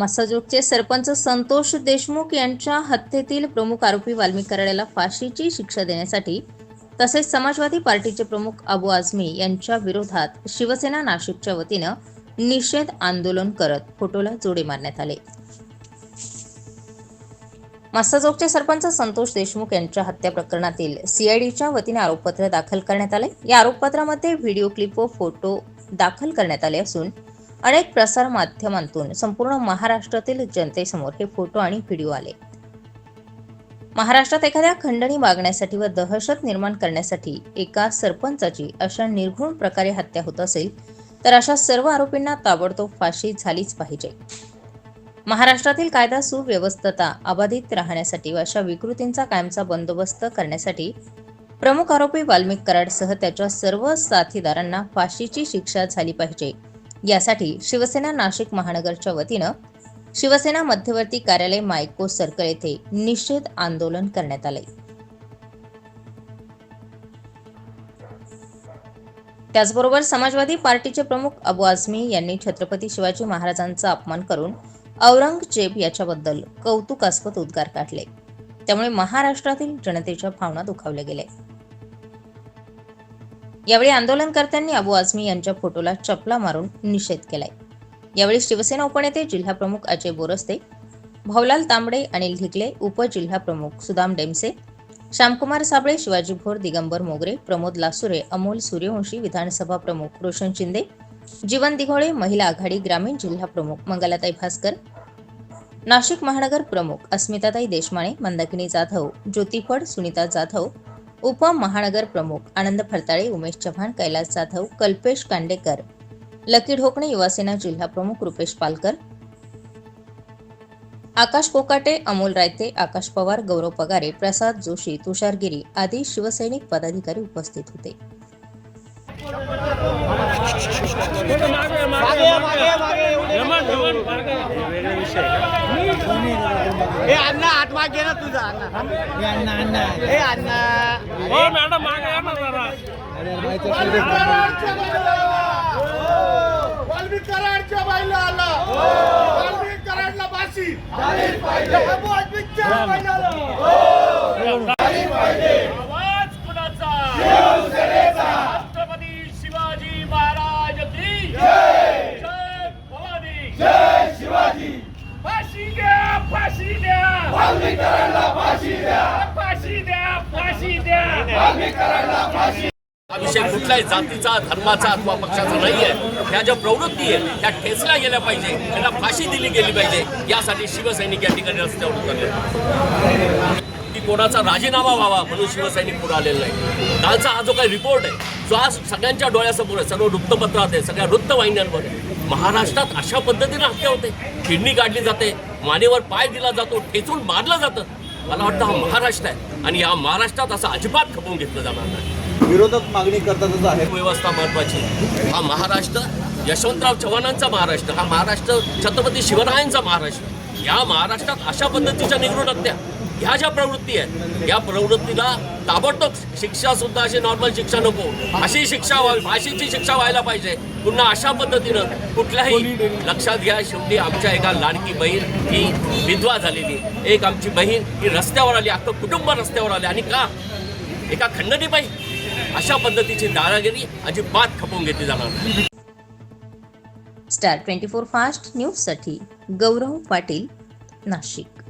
मसाजोगचे सरपंच संतोष देशमुख यांच्या हत्येतील प्रमुख आरोपी वाल्मिक कराड्याला फाशीची शिक्षा देण्यासाठी तसेच समाजवादी पार्टीचे प्रमुख अबू आझमी यांच्या विरोधात शिवसेना नाशिकच्या वतीनं निषेध आंदोलन करत फोटोला जोडे मारण्यात आले. मस्ताजोगचे सरपंच संतोष देशमुख यांच्या हत्या प्रकरणातील सीआयडीच्या वतीने आरोपपत्र दाखल करण्यात आले या आरोपपत्रामध्ये व्हिडिओ क्लिप व फोटो दाखल करण्यात आले असून अनेक प्रसार माध्यमांतून संपूर्ण महाराष्ट्रातील जनतेसमोर हे फोटो आणि व्हिडिओ आले. महाराष्ट्रात एखाद्या खंडणी मागण्यासाठी व दहशत निर्माण करण्यासाठी एका सरपंचाची अशा निर्घुण प्रकारे हत्या होत असेल तर अशा सर्व आरोपींना ताबडतोब फाशी झालीच पाहिजे. महाराष्ट्रातील कायदा सुव्यवस्थता अबाधित राहण्यासाठी व अशा विकृतींचा कायमचा बंदोबस्त करण्यासाठी प्रमुख आरोपी वाल्मिक कराडसह त्याच्या सर्व साथीदारांना फाशीची शिक्षा झाली पाहिजे. यासाठी शिवसेना नाशिक महानगरच्या वतीनं शिवसेना मध्यवर्ती कार्यालय मायको सर्कल येथे निषेध आंदोलन करण्यात आले त्याचबरोबर समाजवादी पार्टीचे प्रमुख अबू आझमी यांनी छत्रपती शिवाजी महाराजांचा अपमान करून औरंगजेब याच्याबद्दल कौतुकास्पद उद्गार काढले. त्यामुळे महाराष्ट्रातील जनतेच्या भावना दुखावल्या गेल्या. यावेळी आंदोलनकर्त्यांनी अबू आझमी यांच्या फोटोला चपला मारून निषेध केलाय. यावेळी शिवसेना उपनेते जिल्हाप्रमुख अजय बोरस्ते भाऊलाल तांबडे अनिल ढिकले उपजिल्हाप्रमुख सुदाम डेमसे श्यामकुमार साबळे शिवाजी भोर दिगंबर मोगरे प्रमोद लासुरे अमोल सूर्यवंशी विधानसभा प्रमुख रोशन शिंदे जीवन दिघोळे महिला आघाडी ग्रामीण जिल्हा प्रमुख मंगलाताई भास्कर नाशिक महानगर प्रमुख अस्मिताताई देशमाणे मंदाकिनी जाधव ज्योती फड सुनीता जाधव उपमहानगर प्रमुख आनंद फरताळे उमेश चव्हाण कैलास जाधव कल्पेश कांडेकर लकी ढोकणे युवासेना जिल्हा प्रमुख रुपेश पालकर आकाश कोकाटे अमोल रायते आकाश पवार गौरव पगारे प्रसाद जोशी तुषार गिरी आदी शिवसैनिक पदाधिकारी उपस्थित होते अण्णा माग घे ना तुझा अण्णा. अण्णा हे अण्णा. हो मॅडम मागे या ना जरा. वाल्मिक कराडच्या बाईला आला. वाल्मिक कराडला फाशी. बाबू वाल्मिकच्या बाईला आला आवाज कुणाचा छत्रपती शिवाजी महाराज की जय भवानी जय शिवाजी फाशी द्या फाशी द्या वाल्मिक कराडला फाशी द्या फाशी द्या फाशी द्या विषय कुठल्याही जातीचा धर्माचा अथवा पक्षाचा नाही आहे ह्या ज्या प्रवृत्ती आहेत त्या ठेचल्या गेल्या पाहिजे. त्यांना फाशी दिली गेली पाहिजे. यासाठी शिवसैनिक या ठिकाणी रस्त्यावर उतरले. की कोणाचा राजीनामा व्हावा म्हणून शिवसैनिक पुढे आलेला नाही. कालचा हा जो काही रिपोर्ट आहे जो आज सगळ्यांच्या डोळ्यासमोर आहे सर्व वृत्तपत्रात आहे सगळ्या वृत्तवाहिन्यांवर महाराष्ट्रात अशा पद्धतीने हत्या होते. किडनी काढली जाते मानेवर पाय दिला जातो ठेचून मारलं जातं. मला वाटतं हा महाराष्ट्र आहे. आणि या महाराष्ट्रात असं अजिबात खपवून घेतलं जाणार नाही. विरोधक मागणी करतातच आहे. व्यवस्था महत्वाची हा महाराष्ट्र यशवंतराव चव्हाणांचा महाराष्ट्र हा महाराष्ट्र छत्रपती शिवरायांचा महाराष्ट्र. या महाराष्ट्रात अशा पद्धतीच्या हत्या ह्या ज्या प्रवृत्ती आहेत या प्रवृत्तीला ताबडतोब शिक्षा सुद्धा अशी नॉर्मल शिक्षा नको. अशी शिक्षा व्हावी फाशीची शिक्षा व्हायला पाहिजे. पुन्हा अशा पद्धतीनं कुठल्याही लक्षात घ्या शेवटी आमच्या एका लाडकी बहीण ही विधवा झालेली. एक आमची बहीण ही रस्त्यावर आली अख्खं कुटुंब रस्त्यावर आले. आणि का? एका खंडणीबाई अशा पद्धतीची दादागिरी अजिबात खपवून घेतली जाणार नाही. स्टार ट्वेंटी फोर फास्ट न्यूजसाठी गौरव पाटील नाशिक.